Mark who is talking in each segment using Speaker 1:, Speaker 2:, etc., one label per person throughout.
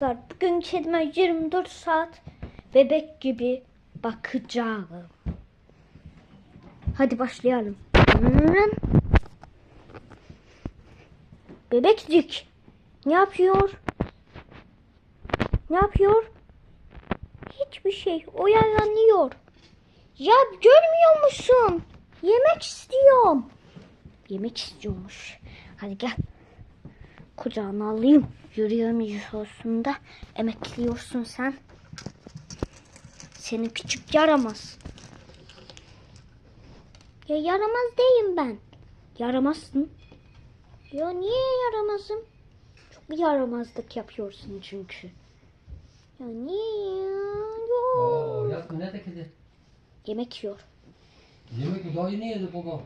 Speaker 1: Arkadaşlar bugün kedime 24 saat bebek gibi bakacağım. Hadi başlayalım. Bebekcik ne yapıyor? Ne yapıyor? Hiçbir şey oyalanıyor. Ya görmüyor musun? Yemek istiyorum. Yemek istiyormuş. Hadi gel. Kucağına alayım. Yürüyemiyorsun da emekliyorsun sen. Seni küçük yaramaz. Ya yaramaz değilim ben. Yaramazsın. Ya niye yaramazım? Çok yaramazlık yapıyorsun çünkü. Ya niye ya?
Speaker 2: Oo,
Speaker 1: Yok.
Speaker 2: yaz nerede kedi?
Speaker 1: Yemek yiyor.
Speaker 2: Yemek mi? Daha yeni yedi baba.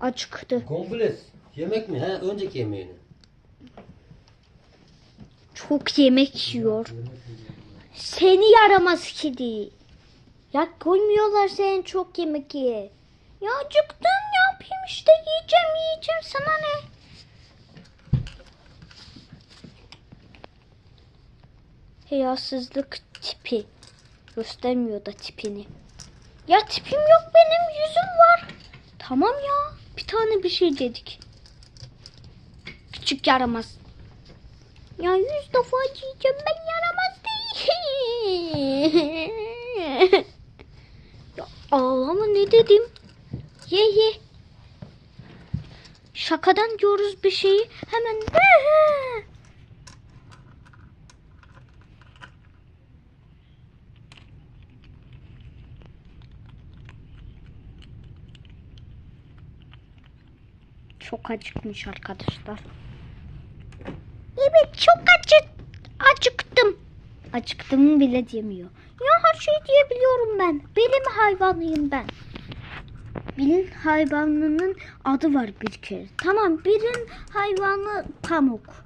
Speaker 1: Acıktı.
Speaker 3: Komple yemek mi? He, önceki yemeğini.
Speaker 1: Çok yemek yiyor. Seni yaramaz kedi. Ya koymuyorlar senin çok yemek ye. Ya acıktım ne yapayım işte yiyeceğim yiyeceğim sana ne? Hıyasızlık tipi. Göstermiyor da tipini. Ya tipim yok benim yüzüm var. Tamam ya bir tane bir şey dedik. Küçük yaramaz. Ya yüz defa diyeceğim ben yaramaz değilim. ya ağlama ne dedim? Ye ye. Şakadan diyoruz bir şeyi hemen Çok acıkmış arkadaşlar. Çok acı acıktım. Acıktım bile diyemiyor. Ya her şey diyebiliyorum ben. Bilim hayvanıyım ben. Bilim hayvanının adı var bir kere. Tamam bilim hayvanı pamuk.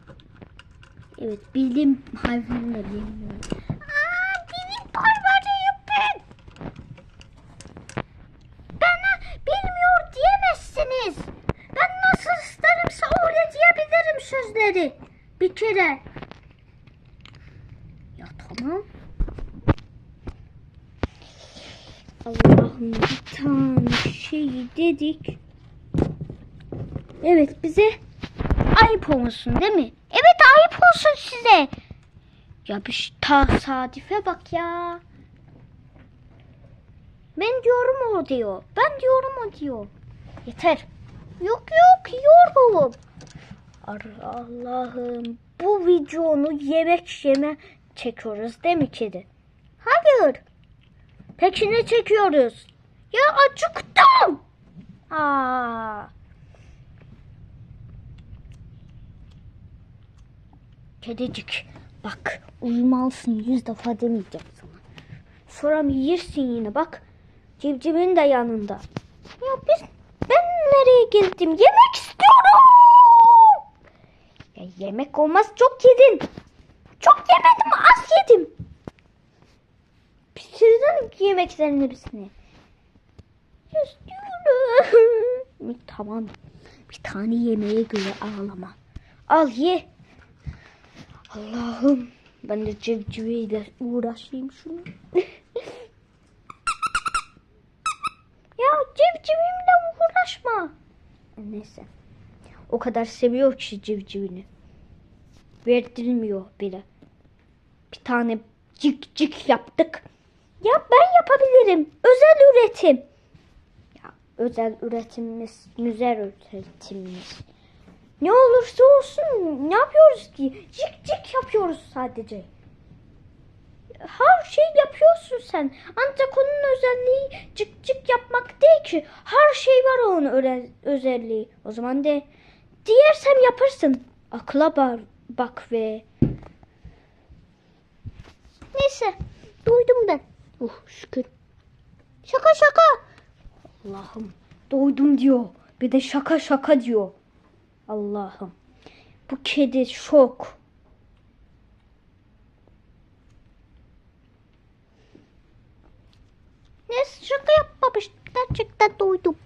Speaker 1: Evet bilim hayvanı da bilmiyorum. Aa, ben. Bana bilmiyor diyemezsiniz. Ben nasıl isterimse öyle diyebilirim sözleri. Kere. Ya tamam. Allah'ım bir tane şey dedik. Evet bize ayıp olsun değil mi? Evet ayıp olsun size. Ya bir tasadife bak ya. Ben diyorum o diyor. Ben diyorum o diyor. Yeter. Yok yok yiyorum. Ar- Allah'ım bu videonu yemek yeme çekiyoruz değil mi kedi? Hayır. Peki ne çekiyoruz? Ya acıktım. Aa. Kedicik bak uyumalısın yüz defa demeyeceğim sana. Sonra yersin yine bak. Civcivin de yanında. Ya biz ben nereye geldim? Yemek istiyorum. Ya yemek olmaz çok yedin. Çok yemedim az yedim. Bitirdin yemeklerin hepsini. İstiyorum. tamam. Bir tane yemeğe göre ağlama. Al ye. Allah'ım. Ben de civciviyle uğraşayım şunu. ya civcivimle uğraşma. Neyse. O kadar seviyor ki civcivini. Verdirmiyor bile. Bir tane cik cik yaptık. Ya ben yapabilirim. Özel üretim. Ya özel üretimimiz, güzel üretimimiz. Ne olursa olsun ne yapıyoruz ki? Cik cik yapıyoruz sadece. Her şey yapıyorsun sen. Ancak onun özelliği cık cık yapmak değil ki. Her şey var onun özelliği. O zaman de diyersem yaparsın. Akla bar, bak ve. Neyse. Duydum ben. Uh şükür. Şaka şaka. Allah'ım. Doydum diyor. Bir de şaka şaka diyor. Allah'ım. Bu kedi şok. Ne şaka yapmamış. Gerçekten doydum.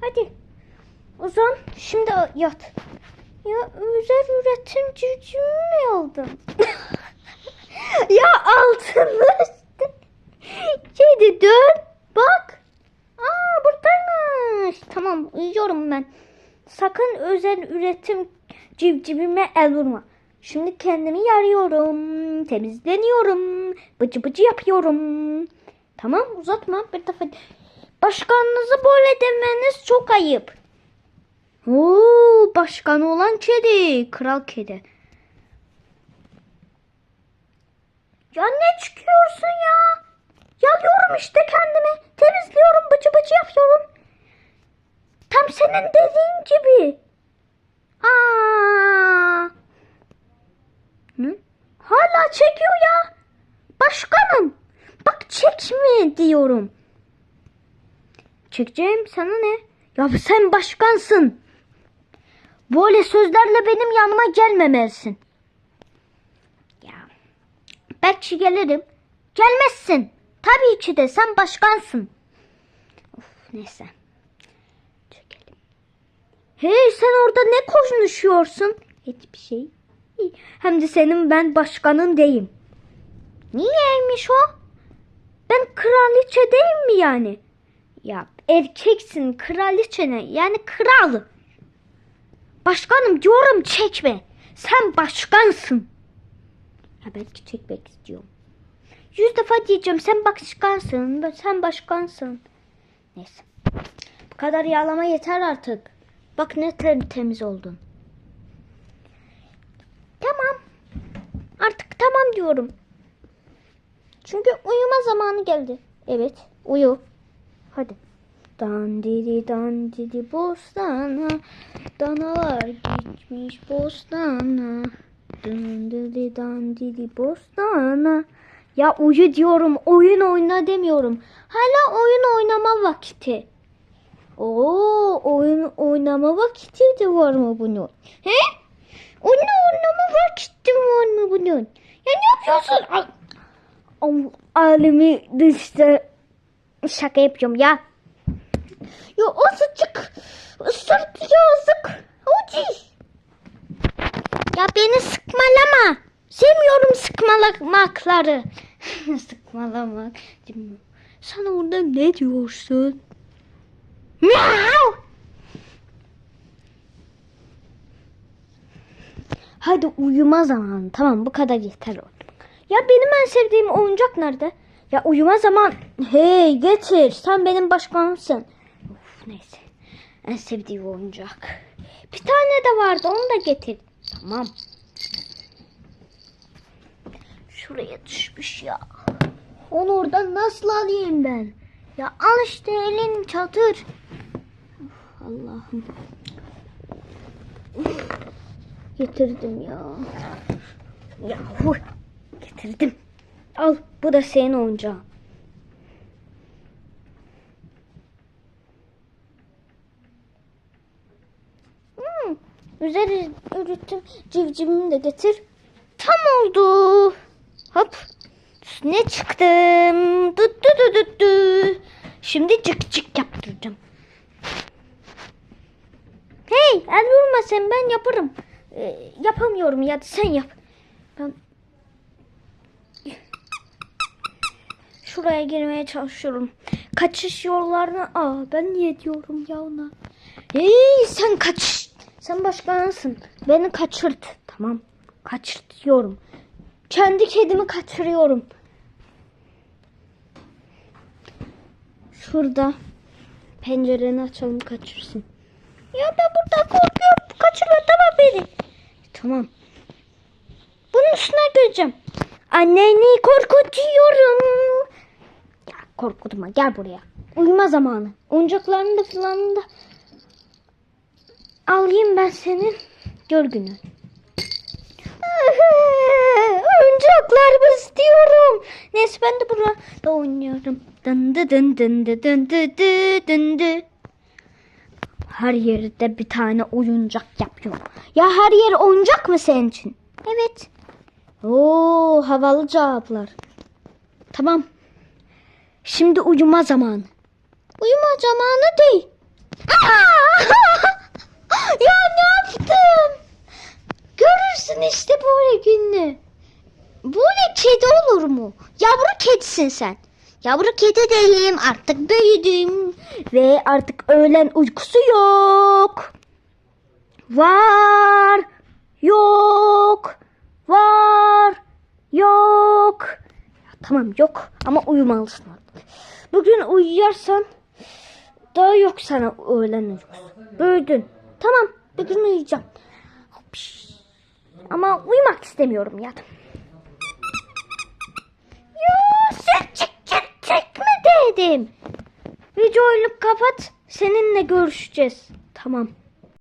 Speaker 1: Hadi. O zaman şimdi yat. Ya özel üretim civcivi mi aldın? ya altın işte. Kedi dön. Bak. Aa buradaymış. Tamam uyuyorum ben. Sakın özel üretim civcivime el vurma. Şimdi kendimi yarıyorum. Temizleniyorum. Bıcı bıcı yapıyorum. Tamam uzatma bir defa. Başkanınızı böyle demeniz çok ayıp. Oo, başkan olan kedi. Kral kedi. Ya ne çıkıyorsun ya? Yalıyorum işte kendimi. Temizliyorum, bıcı bıcı yapıyorum. Tam senin dediğin gibi. Aa. Hı? Hala çekiyor ya. Başkanım. Bak çekme diyorum. Çekeceğim sana ne? Ya sen başkansın. Böyle sözlerle benim yanıma gelmemelisin. Ya belki gelirim. Gelmezsin. Tabii ki de sen başkansın. Of neyse. Çekelim. Hey sen orada ne konuşuyorsun? Hiçbir şey. Hem de senin ben başkanın değilim. Niyeymiş o? Ben kraliçe değil mi yani? Ya erkeksin kraliçe ne? Yani kral. Başkanım diyorum çekme. Sen başkansın. Ya belki çekmek istiyorum. Yüz defa diyeceğim sen başkansın. Sen başkansın. Neyse. Bu kadar yağlama yeter artık. Bak ne tem- temiz oldun. Tamam. Artık tamam diyorum. Çünkü uyuma zamanı geldi. Evet uyu. Hadi. Dandidi dandidi bostana. Danalar gitmiş bostana. Dandidi dandidi bostana. Ya uyu diyorum oyun oyna demiyorum. Hala oyun oynama vakti. Oo oyun oynama vakti de var mı bunun? He? Oyun oynama vakti var mı bunun? Ya ne yapıyorsun? Al- Alemi dışta Şaka yapıyorum ya ya azıcık ısırt yazık. Hadi. Ya beni sıkmalama. Sevmiyorum sıkmalamakları. Sıkmalamak. Sen orada ne diyorsun? Miau. Hadi uyuma zamanı. Tamam bu kadar yeter oldu. Ya benim en sevdiğim oyuncak nerede? Ya uyuma zaman. Hey getir. Sen benim başkanımsın. Neyse. En sevdiğim oyuncak. Bir tane de vardı onu da getir. Tamam. Şuraya düşmüş ya. Onu oradan nasıl alayım ben? Ya al işte elin çatır. Allah'ım. Getirdim ya. Ya huy, getirdim. Al bu da senin oyuncağın. Üzeri üretim civcivimi de getir. Tam oldu. Hop. Ne çıktım. Tut tut tut tut. Şimdi cık cık yaptıracağım. Hey el vurma sen ben yaparım. Ee, yapamıyorum ya sen yap. Ben şuraya girmeye çalışıyorum. Kaçış yollarını aa ben niye diyorum ya ona. Hey sen kaç. Sen başkansın. Beni kaçırt. Tamam. Kaçırtıyorum. Kendi kedimi kaçırıyorum. Şurada. Pencereni açalım kaçırsın. Ya ben burada korkuyorum. Kaçırıyor tamam beni. Tamam. Bunun üstüne göreceğim. Anneni korkutuyorum. Ya korkutma gel buraya. Uyuma zamanı. Oyuncaklarını da falan da alayım ben senin. Gör günü. Oyuncaklar istiyorum. Neyse ben de burada oynuyorum. Dın dı dın dın dı dın dı dı dın dı. Her yerde bir tane oyuncak yapıyorum. Ya her yer oyuncak mı senin için? Evet. Oo havalı cevaplar. Tamam. Şimdi uyuma zamanı. Uyuma zamanı değil. Aa! ya ne yaptım? işte böyle günlü. Böyle kedi olur mu? Yavru kedisin sen. Yavru kedi değilim artık büyüdüm. Ve artık öğlen uykusu yok. Var. Yok. Var. Yok. Ya, tamam yok ama uyumalısın artık. Bugün uyuyarsan daha yok sana öğlen uykusu. Büyüdün. Tamam bugün uyuyacağım. Ama uyumak istemiyorum ya. Ya sen çık çık çık mı dedim. Videoyu kapat. Seninle görüşeceğiz. Tamam.